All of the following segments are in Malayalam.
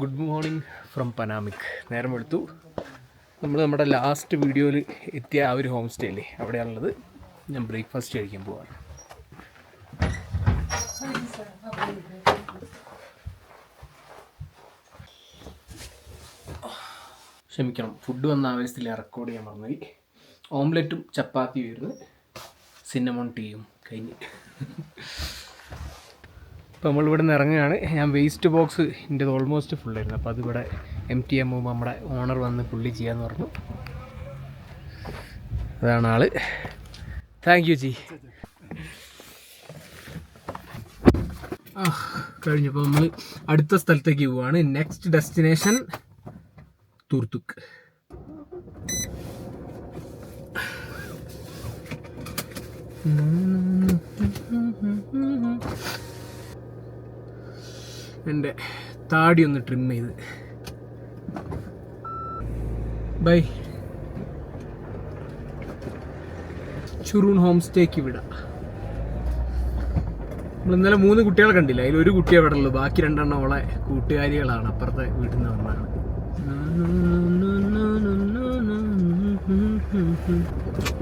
ഗുഡ് മോർണിംഗ് ഫ്രം പനാമിക് നേരം എടുത്തു. നമ്മൾ നമ്മുടെ ലാസ്റ്റ് വീഡിയോയിൽ എത്തിയ ആ ഒരു ഹോം സ്റ്റേ അല്ലേ അവിടെയാണുള്ളത്. ഞാൻ ബ്രേക്ക്ഫാസ്റ്റ് കഴിക്കാൻ പോവാണ്. ക്ഷമിക്കണം. ഫുഡ് വന്ന ആവേശത്തിൽ റെക്കോർഡ് ചെയ്യാൻ മറന്നു ഓംലെറ്റും ചപ്പാത്തിയും ആയിരുന്നു. സിന്നമോൺ ടീയും കഴിഞ്ഞ്. ഇപ്പോൾ നമ്മളിവിടെ നിന്ന് ഇറങ്ങുകയാണ്. ഞാൻ വേസ്റ്റ് ബോക്സ് എന്റെ ഓൾമോസ്റ്റ് ഫുൾ ആയിരുന്നു. അപ്പോൾ അതിവിടെ എം ടി എം പോകുമ്പോൾ നമ്മുടെ ഓണർ വന്ന് പുള്ളി ചെയ്യാമെന്ന് പറഞ്ഞു. അതാണ് ആൾ. താങ്ക് യു ജി കഴിഞ്ഞപ്പോൾ നമ്മൾ അടുത്ത സ്ഥലത്തേക്ക് പോവുകയാണ് നെക്സ്റ്റ് ഡെസ്റ്റിനേഷൻ തുർത്തുക്ക് എന്റെ താടി ഒന്ന് ട്രിം ചെയ്ത്. ബൈ. ചുറൂൺ ഹോം സ്റ്റേക്ക് വിടാം. നമ്മൾ ഇന്നലെ മൂന്ന് കുട്ടികളെ കണ്ടില്ല? അതിൽ ഒരു കുട്ടി അവിടെ ഉള്ളു. ബാക്കി രണ്ടെണ്ണം അവളെ കൂട്ടുകാരികളാണ്. അപ്പുറത്തെ വീട്ടിൽ നിന്ന് വന്നതാണ്.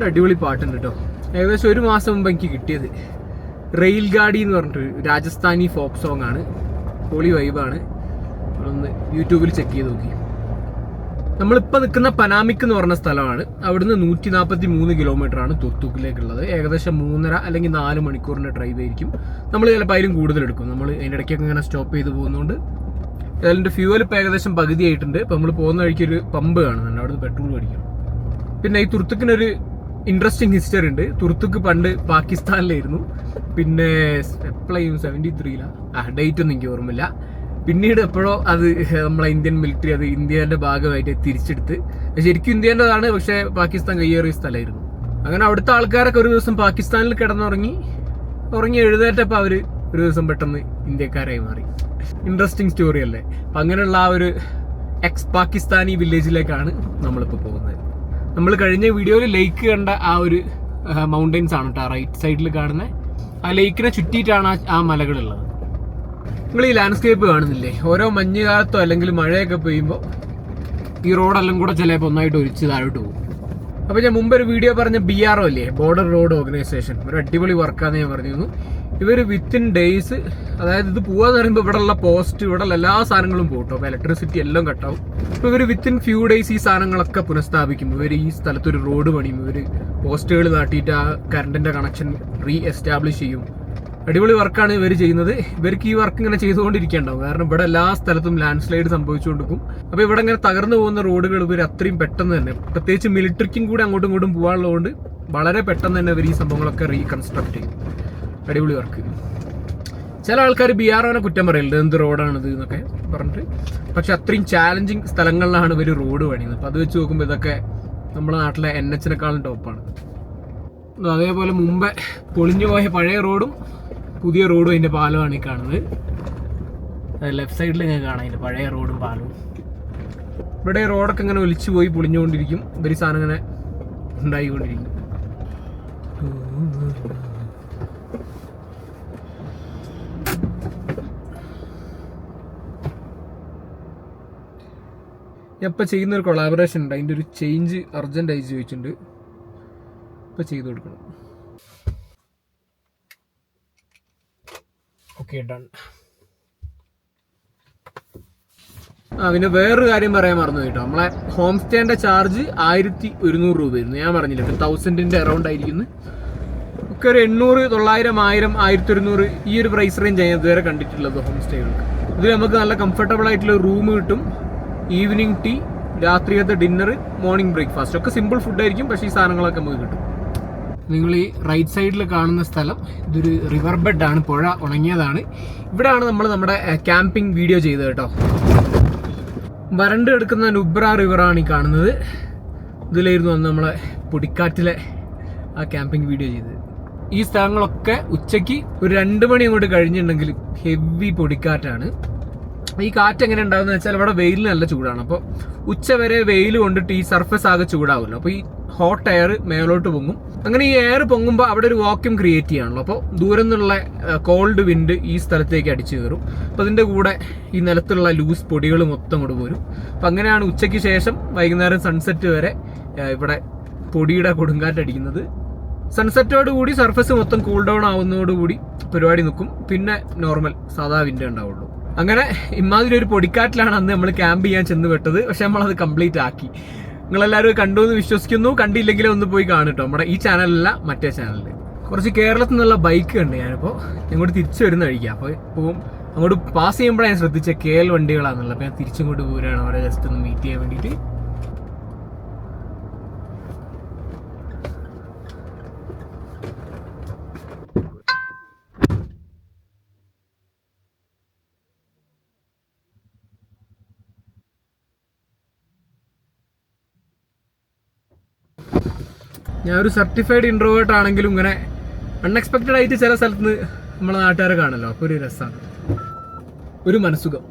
അടിപൊളി പാട്ടുണ്ട് കേട്ടോ ഏകദേശം ഒരു മാസം മുമ്പ് എനിക്ക് കിട്ടിയത്. റെയിൽ ഗാഡി എന്ന് പറഞ്ഞിട്ട് രാജസ്ഥാനി ഫോക്ക് സോങ് ആണ് പൊളി വൈബാണ് ഒന്ന് യൂട്യൂബിൽ ചെക്ക് ചെയ്ത് നോക്കി. നമ്മളിപ്പോൾ നിൽക്കുന്ന പനാമിക് എന്ന് പറഞ്ഞ സ്ഥലമാണ്. അവിടുന്ന് നൂറ്റി നാൽപ്പത്തി മൂന്ന് കിലോമീറ്റർ ആണ് തൊത്തുക്കിലേക്കുള്ളത് ഏകദേശം മൂന്നര അല്ലെങ്കിൽ നാല് മണിക്കൂറിന്റെ ഡ്രൈവ് ആയിരിക്കും. നമ്മൾ ചിലപ്പോൾ അതിലും കൂടുതൽ എടുക്കും. നമ്മൾ അതിന്റെ ഇടയ്ക്കൊക്കെ ഇങ്ങനെ സ്റ്റോപ്പ് ചെയ്ത് പോകുന്നതുകൊണ്ട് അതിന്റെ ഫ്യൂവൽ ഇപ്പോൾ ഏകദേശം പകുതി ആയിട്ടുണ്ട്. ഇപ്പോൾ നമ്മൾ പോകുന്ന വഴിക്ക് ഒരു പമ്പ് കാണുന്നുണ്ട്. അവിടുന്ന് പെട്രോൾ മേടിക്കണം പിന്നെ ഈ തുർത്തുക്കിനൊരു ഇൻട്രസ്റ്റിംഗ് ഹിസ്റ്ററി ഉണ്ട്. തുർത്തുക്ക് പണ്ട് പാകിസ്ഥാനിലായിരുന്നു. പിന്നെ എപ്പോഴും സെവന്റി ത്രീയിലാണ് ആ ഡേറ്റ് ഒന്നും എനിക്ക് ഓർമ്മയില്ല. പിന്നീട് എപ്പോഴോ അത് നമ്മളെ ഇന്ത്യൻ മിലിറ്ററി അത് ഇന്ത്യയുടെ ഭാഗമായിട്ട് തിരിച്ചെടുത്ത്. ശരിക്കും ഇന്ത്യന്റെതാണ് പക്ഷേ പാകിസ്ഥാൻ കയ്യേറിയ സ്ഥലമായിരുന്നു. അങ്ങനെ അവിടുത്തെ ആൾക്കാരൊക്കെ ഒരു ദിവസം പാകിസ്ഥാനിൽ കിടന്നുറങ്ങി ഉറങ്ങി എഴുന്നേറ്റപ്പോൾ അവർ ഒരു ദിവസം പെട്ടെന്ന് ഇന്ത്യക്കാരായി മാറി. ഇൻട്രസ്റ്റിംഗ് സ്റ്റോറി അല്ലേ? അപ്പം അങ്ങനെയുള്ള ആ ഒരു എക്സ് പാകിസ്ഥാനി വില്ലേജിലേക്കാണ് നമ്മളിപ്പോൾ പോകുന്നത്. നമ്മൾ കഴിഞ്ഞ വീഡിയോയിൽ ലേക്ക് കണ്ട ആ ഒരു മൗണ്ടൻസ് ആണ് കേട്ടോ റൈറ്റ് സൈഡിൽ കാണുന്ന. ആ ലേക്കിനെ ചുറ്റിയിട്ടാണ് ആ- മലകളുള്ളത്. നിങ്ങൾ ഈ ലാൻഡ്സ്കേപ്പ് കാണുന്നില്ലേ? ഓരോ മഞ്ഞുകാലത്തോ അല്ലെങ്കിൽ മഴയൊക്കെ പെയ്യുമ്പോൾ ഈ റോഡെല്ലാം കൂടെ ചിലപ്പോൾ ഒന്നായിട്ട് ഒരിച്ച് താഴോട്ട് പോകും. അപ്പോൾ ഞാൻ മുമ്പ് ഒരു വീഡിയോ പറഞ്ഞ ബി ആർ ഒ അല്ലേ ബോർഡർ റോഡ് ഓർഗനൈസേഷൻ ഒരു അടിപൊളി വർക്കാന്ന് ഞാൻ പറഞ്ഞിരുന്നു. ഇവർ വിത്തിൻ ഡേയ്സ് അതായത് ഇത് പോവാന്ന് പറയുമ്പോൾ ഇവിടെയുള്ള പോസ്റ്റ് ഇവിടെയുള്ള എല്ലാ സാധനങ്ങളും പോട്ടോ അപ്പോൾ ഇലക്ട്രിസിറ്റി എല്ലാം കട്ടാവും അപ്പോൾ ഇവർ വിത്തിൻ ഫ്യൂ ഡേയ്സ് ഈ സാധനങ്ങളൊക്കെ പുനഃസ്ഥാപിക്കും. ഇവർ ഈ സ്ഥലത്തൊരു റോഡ് പണിയും. ഇവർ പോസ്റ്റുകൾ നാട്ടിയിട്ട് ആ കറണ്ടിന്റെ കണക്ഷൻ റീ എസ്റ്റാബ്ലിഷ് ചെയ്യും. അടിപൊളി വർക്കാണ് ഇവർ ചെയ്യുന്നത്. ഇവർക്ക് ഈ വർക്ക് ഇങ്ങനെ ചെയ്തുകൊണ്ടിരിക്കണ്ടാവും. കാരണം ഇവിടെ എല്ലാ സ്ഥലത്തും ലാൻഡ് സ്ലൈഡ് സംഭവിച്ചുകൊണ്ടിരിക്കും. അപ്പോൾ ഇവിടെ ഇങ്ങനെ തകർന്നു പോകുന്ന റോഡുകൾ ഇവർ അത്രയും പെട്ടെന്ന് തന്നെ പ്രത്യേകിച്ച് മിലിറ്ററിക്കും കൂടി അങ്ങോട്ടും ഇങ്ങോട്ടും പോകാനുള്ളതുകൊണ്ട് വളരെ പെട്ടെന്ന് തന്നെ ഇവർ ഈ സംഭവങ്ങളൊക്കെ റീകൺസ്ട്രക്ട് ചെയ്യും. അടിപൊളി വർക്ക്. ചില ആൾക്കാർ ബി ആർ ഒനെ കുറ്റം പറയലുണ്ട് എന്ത് റോഡാണിത്? എന്നൊക്കെ പറഞ്ഞിട്ട്. പക്ഷെ അത്രയും ചാലഞ്ചിങ് സ്ഥലങ്ങളിലാണ് ഇവർ റോഡ് പണിയുന്നത്. അപ്പോൾ അത് വെച്ച് നോക്കുമ്പോൾ ഇതൊക്കെ നമ്മുടെ നാട്ടിലെ എൻ എച്ചിനെക്കാളും ടോപ്പാണ് അതേപോലെ മുമ്പേ പൊളിഞ്ഞു പോയ പഴയ റോഡും പുതിയ റോഡും അതിന്റെ പാലമാണ് ഈ കാണുന്നത്. ലെഫ്റ്റ് സൈഡിൽ ഞാൻ കാണാം അതിന്റെ പഴയ റോഡും പാലവും. ഇവിടെ റോഡൊക്കെ ഇങ്ങനെ ഒലിച്ചു പോയി പൊളിഞ്ഞുകൊണ്ടിരിക്കും. ഇവർ സാധനം ഇങ്ങനെ ഉണ്ടായിക്കൊണ്ടിരിക്കും. ഞാൻ ഇപ്പം ചെയ്യുന്ന ഒരു കൊളാബറേഷൻ ഉണ്ട്. അതിന്റെ ഒരു ചേഞ്ച് അർജന്റായി ചോദിച്ചിട്ടുണ്ട്. ഇപ്പം ചെയ്തു കൊടുക്കണം. ഓക്കെ ഡൺ ആ പിന്നെ വേറൊരു കാര്യം പറയാൻ മറന്നു കേട്ടോ. നമ്മളെ ഹോം സ്റ്റേന്റെ ചാർജ് ആയിരത്തി ഒരുന്നൂറ് രൂപയായിരുന്നു. ഞാൻ പറഞ്ഞില്ല ഒരു തൗസൻഡിന്റെ അറൗണ്ട് ആയിരിക്കുന്നു. ഒക്കെ ഒരു എണ്ണൂറ് തൊള്ളായിരം ആയിരം ആയിരത്തി ഒരുന്നൂറ് ഈ ഒരു പ്രൈസ് റേഞ്ച് ഞാൻ ഇതുവരെ കണ്ടിട്ടുള്ളത് ഹോം സ്റ്റേകൾക്ക് ഇതിൽ നമുക്ക് നല്ല കംഫർട്ടബിൾ ആയിട്ടുള്ള റൂം കിട്ടും. ഈവനിങ് ടീ രാത്രിയത്തെ ഡിന്നർ മോർണിംഗ് ബ്രേക്ക്ഫാസ്റ്റ് ഒക്കെ സിമ്പിൾ ഫുഡ് ആയിരിക്കും പക്ഷേ ഈ സാധനങ്ങളൊക്കെ നമുക്ക് കിട്ടും. നിങ്ങൾ ഈ റൈറ്റ് സൈഡിൽ കാണുന്ന സ്ഥലം ഇതൊരു റിവർ ബെഡാണ് പുഴ ഉണങ്ങിയതാണ്. ഇവിടെയാണ് നമ്മൾ നമ്മുടെ ക്യാമ്പിംഗ് വീഡിയോ ചെയ്തത് കേട്ടോ. വരണ്ട് എടുക്കുന്ന നുബ്ര റിവറാണ് ഈ കാണുന്നത്. ഇതിലായിരുന്നു അന്ന് നമ്മളെ പൊടിക്കാറ്റിലെ ആ ക്യാമ്പിംഗ് വീഡിയോ ചെയ്തത്. ഈ സ്ഥലങ്ങളൊക്കെ ഉച്ചയ്ക്ക് ഒരു രണ്ട് മണി അങ്ങോട്ട് കഴിഞ്ഞിട്ടുണ്ടെങ്കിൽ ഹെവി പൊടിക്കാറ്റാണ്. ഈ കാറ്റ് എങ്ങനെ ഉണ്ടാകുന്ന വെച്ചാൽ ഇവിടെ വെയിലിന് നല്ല ചൂടാണ്. അപ്പോൾ ഉച്ച വരെ വെയിൽ കൊണ്ടിട്ട് ഈ സർഫസ് ആകെ ചൂടാവുമല്ലോ. അപ്പോൾ ഈ ഹോട്ട് എയർ മേലോട്ട് പൊങ്ങും. അങ്ങനെ ഈ എയർ പൊങ്ങുമ്പോൾ അവിടെ ഒരു വാക്യൂം ക്രിയേറ്റ് ചെയ്യാണല്ലോ. അപ്പോൾ ദൂരെ നിന്നുള്ള കോൾഡ് വിൻഡ് ഈ സ്ഥലത്തേക്ക് അടിച്ചു കയറും. അപ്പോൾ അതിന്റെ കൂടെ ഈ നിലത്തുള്ള ലൂസ് പൊടികൾ മൊത്തം കൊണ്ട് പോരും. അപ്പം അങ്ങനെയാണ് ഉച്ചയ്ക്ക് ശേഷം വൈകുന്നേരം സൺസെറ്റ് വരെ ഇവിടെ പൊടിയുടെ കൊടുങ്കാറ്റടിക്കുന്നത് സൺസെറ്റോട് കൂടി സർഫസ് മൊത്തം കൂൾ ഡൗൺ ആവുന്നതോടുകൂടി പരിപാടി നിൽക്കും. പിന്നെ നോർമൽ സാധാ വിൻഡ് ഉണ്ടാവുള്ളൂ. അങ്ങനെ ഇമാതിരി ഒരു പൊടിക്കാറ്റിലാണ് അന്ന് നമ്മൾ ക്യാമ്പ് ചെയ്യാൻ ചെന്ന് പെട്ടത്. പക്ഷെ നമ്മളത് കംപ്ലീറ്റ് ആക്കി. നിങ്ങളെല്ലാവരും കണ്ടു എന്ന് വിശ്വസിക്കുന്നു. കണ്ടില്ലെങ്കിലും ഒന്ന് പോയി കാണിട്ടോ നമ്മുടെ ഈ ചാനലല്ല മറ്റേ ചാനലിൽ കുറച്ച് കേരളത്തിൽ നിന്നുള്ള ബൈക്ക് കണ്ട് ഞാനിപ്പോൾ ഇങ്ങോട്ട് തിരിച്ചു വരുന്ന കഴിക്കുക അപ്പോൾ പോകും അങ്ങോട്ട് പാസ് ചെയ്യുമ്പോഴാണ് ഞാൻ ശ്രദ്ധിച്ച കെ എൽ വണ്ടികളാണെന്നുള്ളത് അപ്പോൾ ഞാൻ തിരിച്ചിങ്ങോട്ട് പോരാണ് അവരെ ജസ്റ്റ് ഒന്ന് മീറ്റ് ചെയ്യാൻ വേണ്ടിയിട്ട്. ഞാൻ ഒരു സർട്ടിഫൈഡ് ഇൻട്രോവേർട്ട് ആണെങ്കിലും ഇങ്ങനെ അൺഎക്സ്പെക്റ്റഡ് ആയിട്ട് ചില സ്ഥലത്ത് നിന്ന് നമ്മളെ നാട്ടുകാരെ കാണല്ലോ അപ്പോൾ ഒരു രസമാണ് ഒരു മനസ്സുഖം.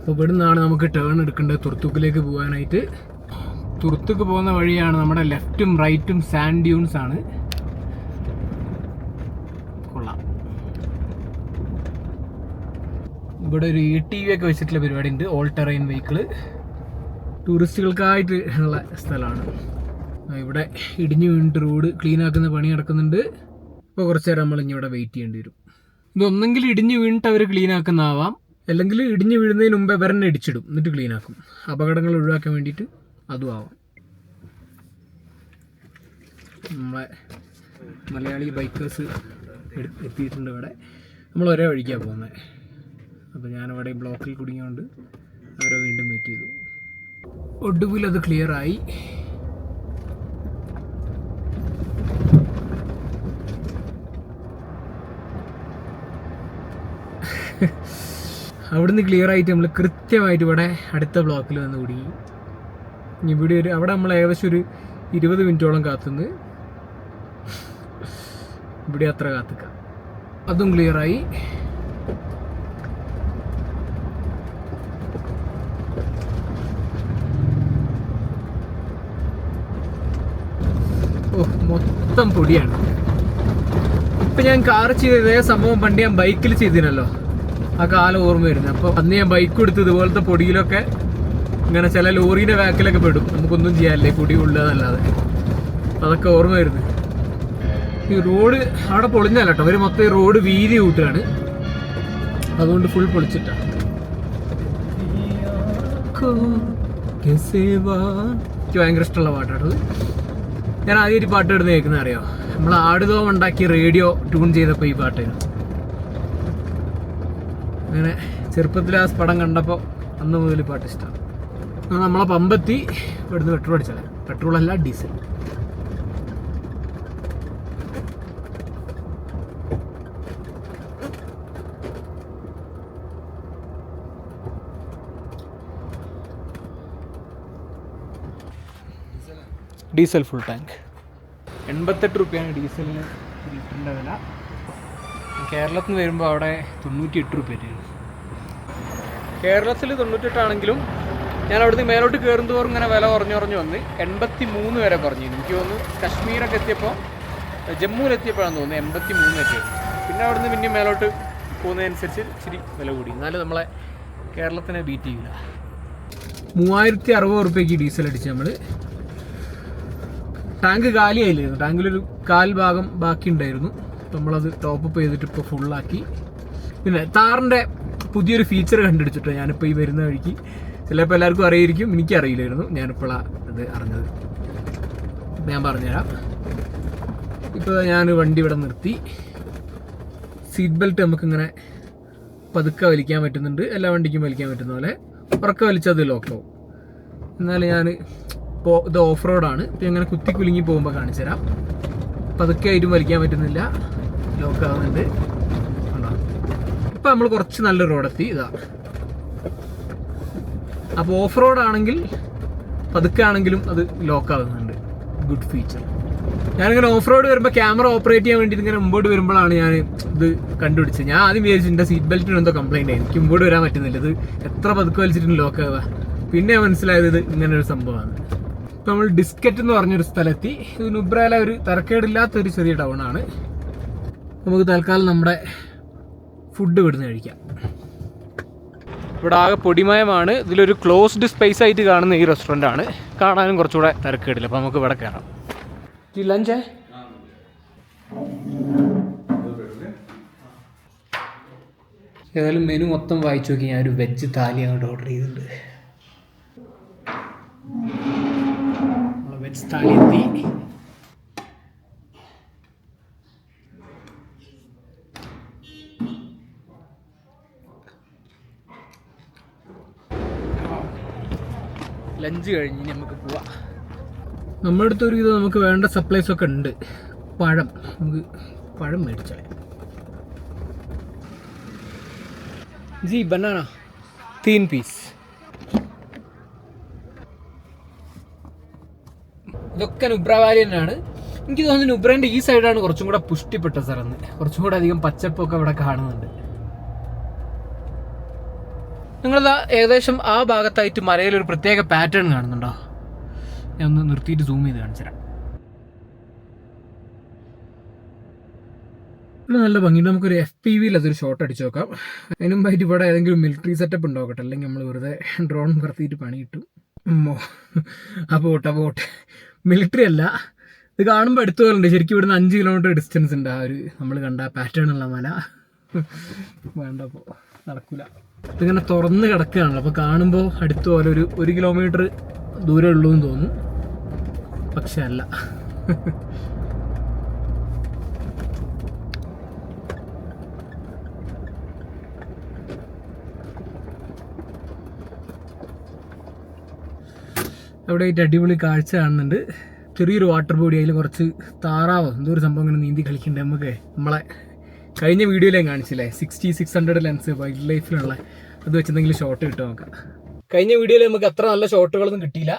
അപ്പോൾ ഇവിടുന്നാണ് നമുക്ക് ടേൺ എടുക്കേണ്ടത് തുർത്തുക്കിലേക്ക് പോകാനായിട്ട്. തുർത്തുക്ക് പോകുന്ന വഴിയാണ് നമ്മുടെ ലെഫ്റ്റും റൈറ്റും സാൻഡ് ഡ്യൂൺസ് ആണ്. കൊള്ളാം. ഇവിടെ ഒരു ഇ ടി വി ഒക്കെ വെച്ചിട്ടുള്ള പരിപാടി ഉണ്ട് ഓൾ ടെറൈൻ വെഹിക്കിൾ ടൂറിസ്റ്റുകൾക്കായിട്ട് ഉള്ള സ്ഥലമാണ്. ഇവിടെ ഇടിഞ്ഞു വീണിട്ട് റോഡ് ക്ലീൻ ആക്കുന്ന പണി നടക്കുന്നുണ്ട്. അപ്പോൾ കുറച്ച് നേരം നമ്മൾ ഇവിടെ വെയിറ്റ് ചെയ്യേണ്ടി വരും. ഇതൊന്നെങ്കിൽ ഇടിഞ്ഞു വീണിട്ട് അവർ ക്ലീൻ ആക്കുന്നതാവാം. അല്ലെങ്കിൽ ഇടിഞ്ഞു വീഴുന്നതിന് മുമ്പേ ഇവരെന്നെ ഇടിച്ചിടും. എന്നിട്ട് ക്ലീൻ ആക്കും. അപകടങ്ങൾ ഒഴിവാക്കാൻ വേണ്ടിയിട്ട് അതും ആവാം. നമ്മളെ മലയാളി ബൈക്കേഴ്സ് എത്തിയിട്ടുണ്ട് ഇവിടെ. നമ്മൾ ഒരേ വഴിക്കാണ് പോകുന്നത് അപ്പോൾ ഞാനിവിടെ ബ്ലോക്കിൽ കുടുങ്ങിയോണ്ട് അവരെ വീണ്ടും വെയിറ്റ് ചെയ്തു. ഒടുവിൽ അത് ക്ലിയർ ആയി. അവിടുന്ന് ക്ലിയർ ആയിട്ട് നമ്മൾ കൃത്യമായിട്ട് ഇവിടെ അടുത്ത ബ്ലോക്കിൽ വന്ന് ഇനി ഇവിടെ ഒരു അവിടെ നമ്മൾ ഏകദേശം ഒരു ഇരുപത് മിനിറ്റോളം കാത്തുനിന്ന് ഇവിടെ അത്ര കാത്തുക്കാം. അതും ക്ലിയർ ആയി ഓ മൊത്തം പൊടിയാണ്. ഇപ്പൊ ഞാൻ കാർ ചെയ്ത ഇതേ സംഭവം പണ്ട് ഞാൻ ബൈക്കിൽ ചെയ്തിനല്ലോ ആ കാലം ഓർമ്മ വരുന്നത്. അപ്പൊ അന്ന് ഞാൻ ബൈക്ക് എടുത്ത് ഇതുപോലത്തെ പൊടിയിലൊക്കെ ഇങ്ങനെ ചില ലോറിയുടെ ബാക്കിലൊക്കെ പെടും. നമുക്കൊന്നും ചെയ്യാനില്ലേ? പൊടി ഉള്ളതല്ലാതെ. അതൊക്കെ ഓർമ്മ വരുന്നു ഈ റോഡ് അവിടെ പൊളിഞ്ഞല്ല കേട്ടോ. അവർ മൊത്തം റോഡ് വീതി കൂട്ടുകയാണ്. അതുകൊണ്ട് ഫുൾ പൊളിച്ചിട്ടാണ് എനിക്ക് ഭയങ്കര ഇഷ്ടമുള്ള പാട്ടാണത് ഞാൻ ആദ്യം ഒരു പാട്ട് എടുത്ത് കേൾക്കുന്ന അറിയോ? നമ്മൾ ആടുതോ ഉണ്ടാക്കി റേഡിയോ ട്യൂൺ ചെയ്തപ്പോൾ ഈ പാട്ടായിരുന്നു അങ്ങനെ ചെറുപ്പത്തിൽ ആ പടം കണ്ടപ്പോൾ അന്ന് മുതൽ പാട്ട് ഇഷ്ടമാണ് നമ്മളെ പമ്പത്തി ഇവിടുന്ന് പെട്രോൾ അടിച്ചാൽ പെട്രോൾ അല്ല ഡീസൽ ഡീസൽ ഫുൾ ടാങ്ക്. എൺപത്തെട്ട് റുപ്യാണ് ഡീസലിന് ലിറ്ററിന്റെ വില. കേരളത്തിൽ നിന്ന് വരുമ്പോൾ അവിടെ തൊണ്ണൂറ്റി എട്ട് റുപ്യ കേരളത്തിൽ തൊണ്ണൂറ്റെട്ടാണെങ്കിലും ഞാൻ അവിടുന്ന് മേലോട്ട് കയറും തോറും ഇങ്ങനെ വില കുറഞ്ഞു കുറഞ്ഞു വന്ന് എൺപത്തി മൂന്ന് വരെ കുറഞ്ഞു എനിക്ക് തോന്നുന്നു കശ്മീരൊക്കെ എത്തിയപ്പോൾ ജമ്മുവിലെത്തിയപ്പോഴാണ് തോന്നുന്നത് എൺപത്തി മൂന്ന് എത്തിയത് പിന്നെ അവിടുന്ന് പിന്നെ മേലോട്ട് പോകുന്നതനുസരിച്ച് ഇച്ചിരി വില കൂടി. എന്നാലും നമ്മളെ കേരളത്തിനെ ബീറ്റ് ചെയ്യില്ല മൂവായിരത്തി അറുപത് റുപ്യക്ക് ഡീസൽ അടിച്ച് നമ്മൾ ടാങ്ക് കാലിയായില്ലായിരുന്നു. ടാങ്കിലൊരു കാൽ ഭാഗം ബാക്കി ഉണ്ടായിരുന്നു നമ്മളത് ടോപ്പ് അപ്പ് ചെയ്തിട്ട് ഇപ്പോൾ ഫുള്ളാക്കി പിന്നെ താറിന്റെ പുതിയൊരു ഫീച്ചർ കണ്ടുപിടിച്ചിട്ടോ ഞാനിപ്പോൾ ഈ വരുന്ന വഴിക്ക്. ചിലപ്പോൾ എല്ലാവർക്കും അറിയായിരിക്കും. എനിക്ക് അറിയില്ലായിരുന്നു ഞാനിപ്പോഴാണ് ഇത് അറിഞ്ഞത്. ഞാൻ പറഞ്ഞുതരാം. ഇപ്പോൾ ഞാൻ വണ്ടി ഇവിടെ നിർത്തി. സീറ്റ് ബെൽറ്റ് നമുക്കിങ്ങനെ പതുക്കെ വലിക്കാൻ പറ്റുന്നുണ്ട്. എല്ലാ വണ്ടിക്കും വലിക്കാൻ പറ്റുന്ന പോലെ. ഉറക്കെ വലിച്ചത് ലോക്കാവും എന്നാൽ ഞാൻ ഇത് ഓഫ് റോഡാണ് ഇപ്പം ഇങ്ങനെ കുത്തി കുലുങ്ങി പോകുമ്പോൾ കാണിച്ചു തരാം. പതുക്കെ ആയിട്ടും വലിക്കാൻ പറ്റുന്നില്ല. ലോക്ക് ആവുന്നുണ്ട്. ഇപ്പം നമ്മൾ കുറച്ച് നല്ല റോഡെത്തി ഇതാ. അപ്പോൾ ഓഫ് റോഡാണെങ്കിൽ പതുക്കെ ആണെങ്കിലും അത് ലോക്ക് ആവുന്നുണ്ട്. ഗുഡ് ഫീച്ചർ ഞാനിങ്ങനെ ഓഫ് റോഡ് വരുമ്പോൾ ക്യാമറ ഓപ്പറേറ്റ് ചെയ്യാൻ വേണ്ടിയിട്ട് ഇങ്ങനെ മുമ്പോട്ട് വരുമ്പോഴാണ് ഞാൻ ഇത് കണ്ടുപിടിച്ചത്. ഞാൻ ആദ്യം വിചാരിച്ചു എന്റെ സീറ്റ് ബെൽറ്റിന് എന്തോ കംപ്ലൈന്റ് ആയി. എനിക്ക് മുമ്പോട്ട് വരാൻ പറ്റുന്നില്ല. ഇത് എത്ര പതുക്കെ വലിച്ചിട്ടും ലോക്ക് ആവുക. പിന്നെ മനസ്സിലായത് ഇത് ഇങ്ങനെ ഒരു സംഭവമാണ്. ഇപ്പം നമ്മൾ ഡിസ്കറ്റ് എന്ന് പറഞ്ഞൊരു സ്ഥലത്തി. ഇത് നുബ്രയിലെ ഒരു ചെറിയ ടൗൺ ആണ്. നമുക്ക് തൽക്കാലം നമ്മുടെ ഫുഡ് ഇവിടുന്ന് കഴിക്കാം. ഇവിടെ ആകെ പൊടിമയമാണ്. ഇതിലൊരു ക്ലോസ്ഡ് സ്പേസ് ആയിട്ട് കാണുന്ന ഈ റെസ്റ്റോറന്റ് ആണ്. കാണാനും കുറച്ചുകൂടെ തിരക്കേടില്ല. അപ്പോൾ നമുക്ക് ഇവിടെ കയറാം ലഞ്ച് ഏതായാലും മെനു മൊത്തം വായിച്ചു നോക്കി ഞാൻ ഒരു വെജ് താലി അങ്ങോട്ട് ഓർഡർ ചെയ്തിട്ടുണ്ട്. എത്തി ലഞ്ച് കഴിഞ്ഞ് നമുക്ക് പോവാം. നമ്മുടെ അടുത്തൊരു ഇത് നമുക്ക് വേണ്ട സപ്ലൈസ് ഒക്കെ ഉണ്ട്. പഴം. നമുക്ക് പഴം മേടിച്ചാൽ ജി ബനാന തീൻ പീസ് ഇതൊക്കെ നുബ്ര വാലി തന്നെയാണ് എനിക്ക് തോന്നുന്നു നുബ്രേന്റെ ഈ സൈഡാണ് കുറച്ചും കൂടെ പുഷ്ടിപ്പെട്ട സ്ഥലം കുറച്ചും കൂടെ അധികം പച്ചപ്പൊക്കെ ഇവിടെ കാണുന്നുണ്ട്. നിങ്ങളതാ ഏകദേശം ആ ഭാഗത്തായിട്ട് മലയിൽ ഒരു പ്രത്യേക പാറ്റേൺ കാണുന്നുണ്ടോ? ഞാൻ ഒന്ന് നിർത്തിയിട്ട് സൂം ചെയ്ത് കാണിച്ചു തരാം. നല്ല ഭംഗിയുണ്ട്. നമുക്കൊരു എഫ് പി വിയിൽ അതൊരു ഷോട്ട് അടിച്ചു നോക്കാം. അതിനും മുമ്പായിട്ട് ഇവിടെ ഏതെങ്കിലും മിലിറ്ററി സെറ്റപ്പ് ഉണ്ടാവട്ടെ അല്ലെങ്കിൽ നമ്മൾ വെറുതെ ഡ്രോൺ പറത്തിയിട്ട് പണി കിട്ടും. അബോട്ട് പോട്ടെ മിലിറ്ററി അല്ല. ഇത് കാണുമ്പോൾ എടുത്തു പോലുണ്ട്. ശരിക്കും ഇവിടുന്ന് അഞ്ച് കിലോമീറ്റർ ഡിസ്റ്റൻസ് ഉണ്ട് ആ ഒരു നമ്മൾ കണ്ട പാറ്റേൺ ഉള്ള മല. വേണ്ടപ്പോൾ നടക്കില്ല ഇതിങ്ങനെ തുറന്ന് കിടക്കുകയാണല്ലോ അപ്പോൾ കാണുമ്പോൾ അടുത്ത് പോലെ ഒരു ഒരു കിലോമീറ്റർ ദൂരം ഉള്ളൂ എന്ന് തോന്നുന്നു. പക്ഷെ അല്ല. അവിടെ ആയിട്ട് അടിപൊളി കാഴ്ച കാണുന്നുണ്ട്. ചെറിയൊരു വാട്ടർ ബോഡി അതിൽ കുറച്ച് താറാവോ എന്തോ ഒരു സംഭവം ഇങ്ങനെ നീന്തി കളിക്കുന്നുണ്ട് നമുക്ക് നമ്മളെ കഴിഞ്ഞ വീഡിയോയിലേ കാണിച്ചില്ലേ? Sixty six hundred lens wild ലൈഫിലുള്ള അത് വെച്ചെന്തെങ്കിലും ഷോട്ട് കിട്ടും നോക്കാം. കഴിഞ്ഞ വീഡിയോയിൽ നമുക്ക് അത്ര നല്ല ഷോട്ടുകളൊന്നും കിട്ടിയില്ല.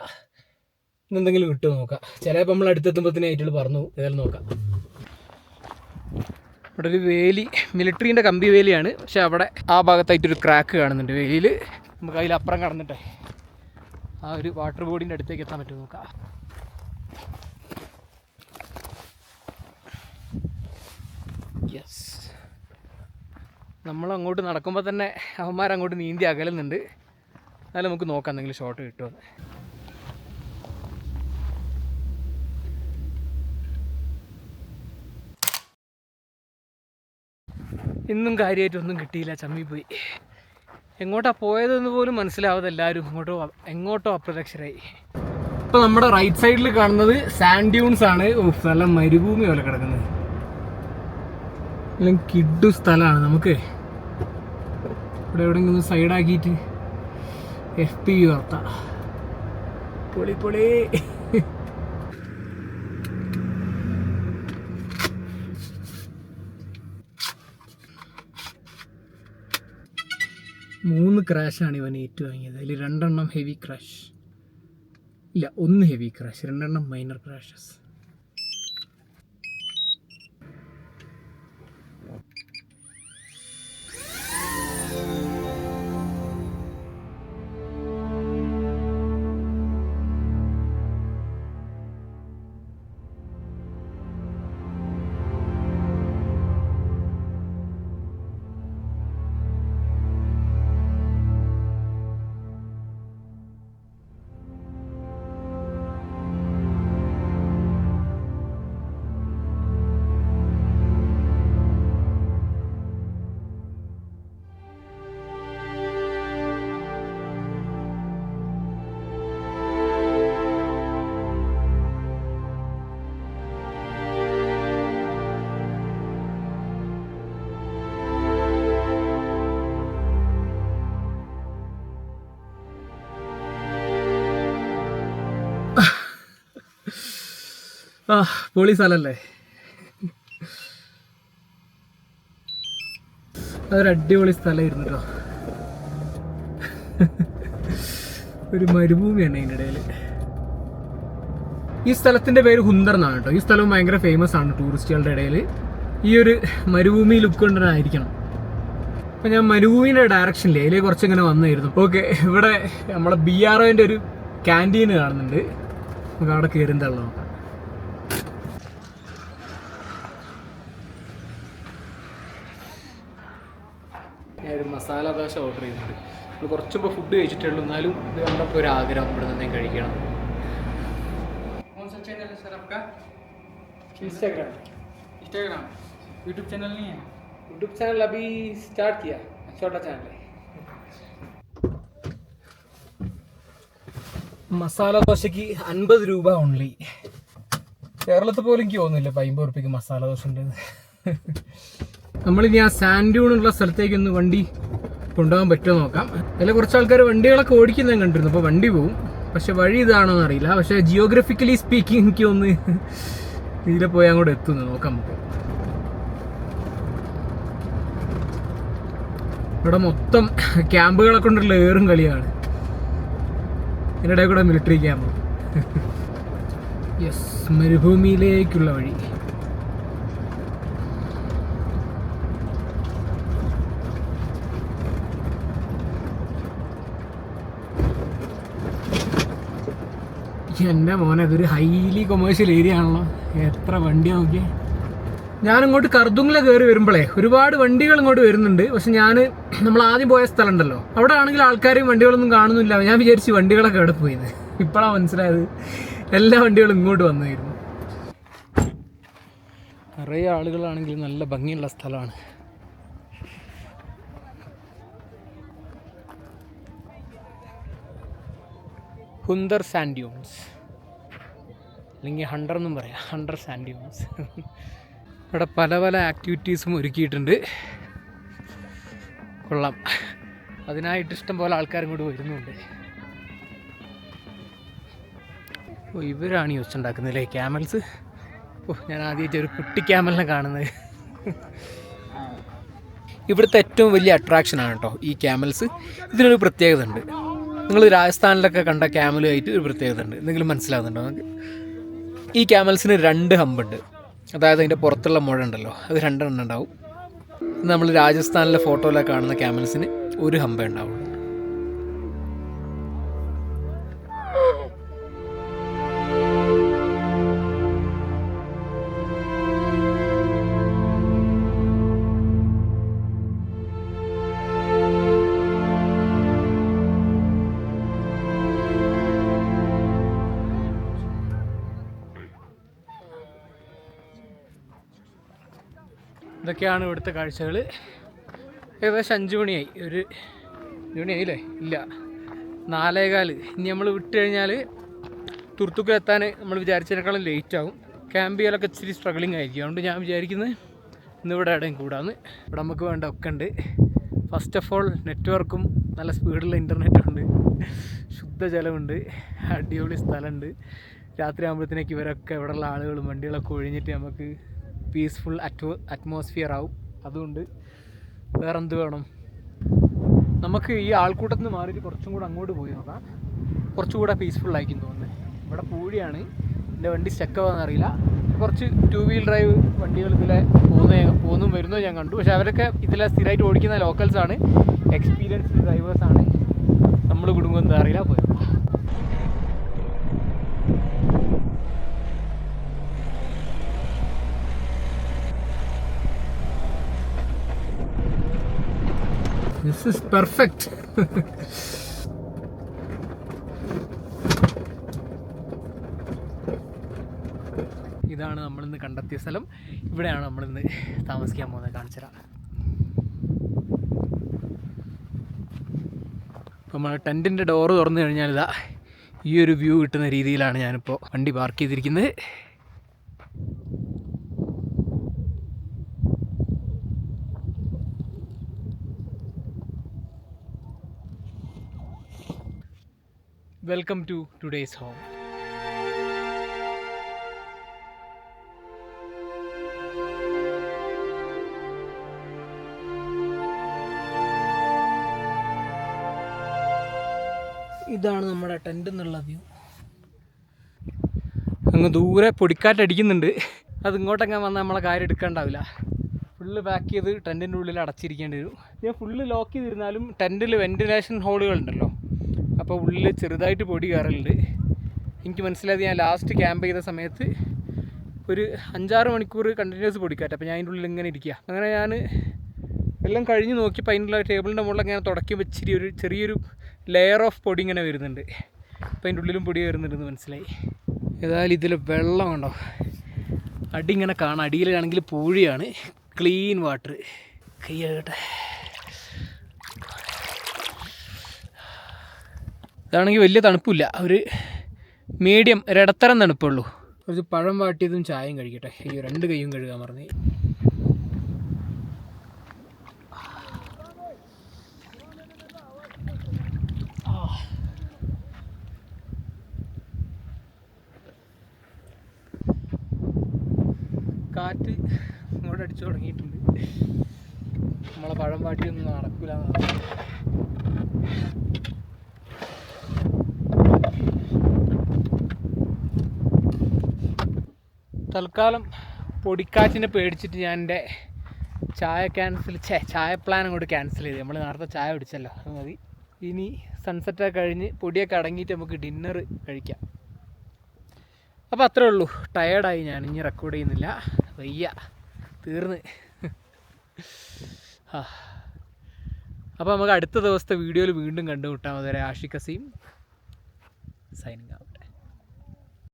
എന്തെങ്കിലും കിട്ടുമോ നോക്കാം. ചിലപ്പോൾ നമ്മൾ അടുത്തെത്തുമ്പോഴത്തേനും ആയിട്ടുള്ള പറഞ്ഞു ഏതായാലും നോക്കാം. ഇവിടെ ഒരു വേലി മിലിറ്ററിന്റെ കമ്പി വേലിയാണ്. പക്ഷെ അവിടെ ആ ഭാഗത്തായിട്ടൊരു ക്രാക്ക് കാണുന്നുണ്ട് വേലിയിൽ നമുക്ക് അതിലപ്പുറം കടന്നിട്ടേ. ആ ഒരു വാട്ടർ ബോഡിന്റെ അടുത്തേക്ക് എത്താൻ പറ്റുമോ നോക്കാം. യെസ് നമ്മളങ്ങോട്ട് നടക്കുമ്പോൾ തന്നെ അവന്മാർ അങ്ങോട്ട് നീന്തി അകലുന്നുണ്ട്. എന്നാലും നമുക്ക് നോക്കാം എന്തെങ്കിലും ഷോട്ട് കിട്ടുമോ ഇന്നും കാര്യമായിട്ടൊന്നും കിട്ടിയില്ല. ചമ്മി പോയി. എങ്ങോട്ടാ പോയതെന്ന് പോലും മനസ്സിലാവാതെ എല്ലാവരും ഇങ്ങോട്ടോ എങ്ങോട്ടോ അപ്രത്യക്ഷരായി. ഇപ്പൊ നമ്മുടെ റൈറ്റ് സൈഡിൽ കാണുന്നത് സാൻഡ് ഡ്യൂൺസ് ആണ്. നല്ല മരുഭൂമി പോലെ കിടക്കുന്നത്. എല്ലാം കിഡു സ്ഥലമാണ് നമുക്ക്. ഇവിടെ എവിടെയെങ്കിലും സൈഡാക്കിയിട്ട് എഫ് പി വാർത്ത. പൊളി പൊളി. മൂന്ന് ക്രാഷാണ് ഇവൻ ഏറ്റു വാങ്ങിയത് അതിൽ രണ്ടെണ്ണം ഹെവി ക്രാഷ് ഇല്ല ഒന്ന് ഹെവി ക്രാഷ് രണ്ടെണ്ണം മൈനർ ക്രാഷസ് ആ പൊളി സ്ഥലല്ലേ? അതൊരു അടിപൊളി സ്ഥലമായിരുന്നു കേട്ടോ ഒരു മരുഭൂമിയാണ് അതിന്റെ ഇടയിൽ. ഈ സ്ഥലത്തിന്റെ പേര് ഹുന്ദർ എന്നാണ് കേട്ടോ ഈ സ്ഥലം ഭയങ്കര ഫേമസ് ആണ് ടൂറിസ്റ്റുകളുടെ ഇടയിൽ. ഈ ഒരു മരുഭൂമി ലുക്ക് കൊണ്ടായിരിക്കണം അപ്പൊ ഞാൻ മരുഭൂമിന്റെ ഡയറക്ഷനിൽ അതിലേ കുറച്ച് ഇങ്ങനെ വന്നായിരുന്നു. ഓക്കെ ഇവിടെ നമ്മളെ ബി ആർ ഒന്റെ ഒരു ക്യാന്റീൻ കാണുന്നുണ്ട്. നമുക്ക് അവിടെ കയറി തള്ള ഒരു മസാല ദോശ ഓർഡർ ചെയ്തിട്ടുണ്ട് നമ്മൾ കുറച്ച് മുമ്പ് ഫുഡ് കഴിച്ചിട്ടുള്ളൂ എന്നാലും ഇത് കണ്ടപ്പോൾ ഒരു ആഗ്രഹം ഇവിടെ നിന്ന് കഴിക്കണം कौन सा चैनल है सर आपका ഇൻസ്റ്റാഗ്രാം इंस्टाग्राम यूट्यूब चैनल नहीं है यूट्यूब चैनल अभी स्टार्ट किया छोटा चैनल है മസാല ദോശയ്ക്ക് അൻപത് രൂപ ഓൺലി കേരളത്തിൽ പോലും എനിക്ക് തോന്നുന്നില്ല ഇപ്പം അമ്പത് റുപ്യക്ക് മസാല ദോശ ഉണ്ട് നമ്മളിനി ആ സാൻഡ്യൂണുള്ള സ്ഥലത്തേക്ക് ഒന്ന് വണ്ടി കൊണ്ടുപോകാൻ പറ്റുമോ നോക്കാം. അതിൽ കുറച്ച് ആൾക്കാർ വണ്ടികളൊക്കെ ഓടിക്കുന്നത് കണ്ടിരുന്നു. അപ്പോൾ വണ്ടി പോവും. പക്ഷെ വഴി ഇതാണോ എന്ന് അറിയില്ല. പക്ഷെ ജിയോഗ്രഫിക്കലി സ്പീക്കിംഗ് എനിക്ക് ഒന്ന് ഇതിലെ പോയി അങ്ങോട്ട് എത്തുന്നു നോക്കാം നമുക്ക്. ഇവിടെ മൊത്തം ക്യാമ്പുകളെ കൊണ്ടുള്ള ഏറും കളിയാണ്. ഇതിനിടെ കൂടെ മിലിറ്ററി ക്യാമ്പ് യെസ് മരുഭൂമിയിലേക്കുള്ള വഴി. എന്റെ മോനെ ഇതൊരു ഹൈലി കൊമേഴ്ഷ്യൽ ഏരിയ ആണല്ലോ. എത്ര വണ്ടി നോക്കിയേ. ഞാനിങ്ങോട്ട് കർദുങ്ങിലെ കയറി വരുമ്പോഴേ ഒരുപാട് വണ്ടികൾ ഇങ്ങോട്ട് വരുന്നുണ്ട്. പക്ഷെ ഞാൻ നമ്മൾ ആദ്യം പോയ സ്ഥലം ഉണ്ടല്ലോ അവിടെ ആണെങ്കിൽ ആൾക്കാരെയും വണ്ടികളൊന്നും കാണുന്നില്ല. ഞാൻ വിചാരിച്ചു വണ്ടികളൊക്കെ അവിടെ പോയിന്ന് ഇപ്പോഴാണ് മനസ്സിലായത്. എല്ലാ വണ്ടികളും ഇങ്ങോട്ട് വന്നായിരുന്നു. നിറയെ ആളുകളാണെങ്കിൽ നല്ല ഭംഗിയുള്ള സ്ഥലമാണ്. ഹുന്ദർ സാൻഡ്യൂൺസ് അല്ലെങ്കിൽ ഹണ്ടർ എന്നും പറയാം. ഹണ്ടർ സാൻഡ്യൂൺസ് ഇവിടെ പല പല ആക്ടിവിറ്റീസും ഒരുക്കിയിട്ടുണ്ട്. കൊള്ളാം. അതിനായിട്ട് ഇഷ്ടം പോലെ ആൾക്കാർ ഇങ്ങോട്ട് വരുന്നുണ്ട്. ഓ ഇവരാണ് ഈ വെച്ചുണ്ടാക്കുന്നില്ലേ ക്യാമൽസ് ഓ ഞാൻ ആദ്യമായിട്ട് ഒരു കുട്ടി ക്യാമലിനെ കാണുന്നത്. ഇവിടുത്തെ ഏറ്റവും വലിയ അട്രാക്ഷനാണ് കേട്ടോ ഈ ക്യാമൽസ് ഇതിനൊരു പ്രത്യേകത ഉണ്ട്. നിങ്ങൾ രാജസ്ഥാനിലൊക്കെ കണ്ട ക്യാമലുമായിട്ട് ഒരു പ്രത്യേകത ഉണ്ട്. എന്തെങ്കിലും മനസ്സിലാവുന്നുണ്ടോ? നിങ്ങൾക്ക് ഈ ക്യാമൽസിന് രണ്ട് ഹമ്പുണ്ട്. അതായത് അതിന്റെ പുറത്തുള്ള മുഴ ഉണ്ടല്ലോ അത് രണ്ടെണ്ണം ഉണ്ടാവും. നമ്മൾ രാജസ്ഥാനിലെ ഫോട്ടോയിലൊക്കെ കാണുന്ന ക്യാമൽസിന് ഒരു ഹമ്പേ ഉണ്ടാവുള്ളൂ. ഇതൊക്കെയാണ് ഇവിടുത്തെ കാഴ്ചകൾ. ഏകദേശം അഞ്ച് മണിയായി. ഒരു അഞ്ച് മണിയായില്ലേ ഇല്ല. നാലേകാൽ ഇനി നമ്മൾ വിട്ട് കഴിഞ്ഞാൽ തുർത്തുക്കിൽ എത്താൻ നമ്മൾ വിചാരിച്ചതിനേക്കാളും ലേറ്റ് ആകും ക്യാമ്പ് ചെയ്യാനൊക്കെ ഇച്ചിരി സ്ട്രഗ്ലിംഗ് ആയിരിക്കും. അതുകൊണ്ട് ഞാൻ വിചാരിക്കുന്നത് ഇന്ന് ഇവിടെ എവിടെയും കൂടാന്ന്. ഇവിടെ നമുക്ക് വേണ്ട ഒക്കെ ഉണ്ട്. ഫസ്റ്റ് ഓഫ് ഓൾ നെറ്റ്വർക്കും നല്ല സ്പീഡുള്ള ഇന്റർനെറ്റും ഉണ്ട്. ശുദ്ധജലമുണ്ട് അടിപൊളി സ്ഥലമുണ്ട്. രാത്രി ആകുമ്പോഴത്തേക്ക് ഇവരൊക്കെ ഇവിടെയുള്ള ആളുകളും വണ്ടികളൊക്കെ ഒഴിഞ്ഞിട്ട് നമുക്ക് പീസ്ഫുൾ അറ്റ്മോ അറ്റ്മോസ്ഫിയർ ആവും. അതുകൊണ്ട് വേറെന്ത് വേണം? നമുക്ക് ഈ ആൾക്കൂട്ടത്തിൽ നിന്ന് മാറിയിട്ട് കുറച്ചും കൂടെ അങ്ങോട്ട് പോയി നോക്കാം. കുറച്ചുകൂടെ പീസ്ഫുൾ ആയിരിക്കും തോന്നുന്നത് ഇവിടെ പൂഴിയാണ്. എന്റെ വണ്ടി സ്റ്റക്കാവാന്ന് അറിയില്ല. കുറച്ച് ടു വീൽ ഡ്രൈവ് വണ്ടികൾ ഇതിലെ പോകുന്ന പോകുന്നതും വരുന്നതും ഞാൻ കണ്ടു. പക്ഷേ അവരൊക്കെ ഇതിലെ സ്ഥിരമായിട്ട് ഓടിക്കുന്ന ലോക്കൽസാണ് എക്സ്പീരിയൻസ്ഡ് ഡ്രൈവേഴ്സാണ് നമ്മൾ കുടുങ്ങുമെന്ന് അറിയില്ല പോയി ദിസ് ഇസ് പെർഫെക്റ്റ് ഇതാണ് നമ്മളിന്ന് കണ്ടെത്തിയ സ്ഥലം. ഇവിടെയാണ് നമ്മളിന്ന് താമസിക്കാൻ പോകുന്നത്. കാണിച്ചരാ ഇപ്പോൾ നമ്മൾ ടെന്റിന്റെ ഡോറ് തുറന്നു കഴിഞ്ഞാൽ ഇതാ ഈ ഒരു വ്യൂ കിട്ടുന്ന രീതിയിലാണ് ഞാനിപ്പോൾ വണ്ടി പാർക്ക് ചെയ്തിരിക്കുന്നത്. Welcome to today's home. ഇതാണ് നമ്മുടെ ടെന്റ് എന്നുള്ള വ്യൂ അങ്ങ് ദൂരെ പൊടിക്കാറ്റടിക്കുന്നുണ്ട്. അത് ഇങ്ങോട്ടങ്ങ് വന്നാൽ നമ്മളെ കാര്യം എടുക്കാണ്ടാവില്ല. ഫുള്ള് പാക്ക് ചെയ്ത് ടെന്റിന്റെ ഉള്ളിൽ അടച്ചിരിക്കേണ്ടി വരും. ഞാൻ ഫുള്ള് ലോക്ക് ചെയ്തിരുന്നാലും ടെന്റിൽ വെന്റിലേഷൻ ഹോളുകളുണ്ടല്ലോ അപ്പോൾ ഉള്ളിൽ ചെറുതായിട്ട് പൊടി കയറലുണ്ട് എനിക്ക് മനസ്സിലായത് ഞാൻ ലാസ്റ്റ് ക്യാമ്പ് ചെയ്ത സമയത്ത് ഒരു അഞ്ചാറ് മണിക്കൂർ കണ്ടിന്യൂസ് പൊടിക്കാറ്റ് അപ്പോൾ ഞാൻ അതിന്റെ ഉള്ളിൽ ഇങ്ങനെ ഇരിക്കുക അങ്ങനെ ഞാൻ എല്ലാം കഴിഞ്ഞ് നോക്കിയപ്പോൾ അതിനുള്ള ടേബിളിന്റെ മുകളിൽ ഇങ്ങനെ തുടക്കി വെച്ചിരി ഒരു ചെറിയൊരു ലെയർ ഓഫ് പൊടി ഇങ്ങനെ വരുന്നുണ്ട്. അപ്പോൾ അതിന്റെ ഉള്ളിലും പൊടി വരുന്നുണ്ടെന്ന് മനസ്സിലായി. ഏതായാലും ഇതിൽ വെള്ളം ഉണ്ടോ അടി ഇങ്ങനെ കാണാം. അടിയിലാണെങ്കിൽ പൂഴിയാണ്. ക്ലീൻ വാട്ടർ കൈയാകട്ടെ ഇതാണെങ്കിൽ വലിയ തണുപ്പില്ല. ഒരു മീഡിയം ഒരിടത്തരം തണുപ്പുള്ളൂ. കുറച്ച് പഴം വാട്ടിയതും ചായയും കഴിക്കട്ടെ. അയ്യോ രണ്ട് കൈയും കഴുകാൻ പറഞ്ഞു കാറ്റ് ഇങ്ങോട്ട് അടിച്ചു തുടങ്ങിയിട്ടുണ്ട്. നമ്മളെ പഴം പാട്ടിയൊന്നും നടക്കൂല തൽക്കാലം പൊടിക്കാറ്റിനെ പേടിച്ചിട്ട് ഞാൻ എന്റെ ചായ ക്യാൻസൽ ചേ ചായ പ്ലാൻ അങ്ങോട്ട് ക്യാൻസൽ ചെയ്ത്. നമ്മൾ നേരത്തെ ചായ കുടിച്ചല്ലോ അത് മതി. ഇനി സൺസെറ്റൊക്കെ കഴിഞ്ഞ് പൊടിയൊക്കെ അടങ്ങിയിട്ട് നമുക്ക് ഡിന്നർ കഴിക്കാം. അപ്പോൾ അത്രേ ഉള്ളൂ. ടയേർഡായി ഞാൻ ഇനി റെക്കോർഡ് ചെയ്യുന്നില്ല. വയ്യ തീർന്ന്. അപ്പോൾ നമുക്ക് അടുത്ത ദിവസത്തെ വീഡിയോയിൽ വീണ്ടും കണ്ടുമുട്ടാം. അതുവരെ ആഷിഖ് സൈനിങ് ഔട്ട്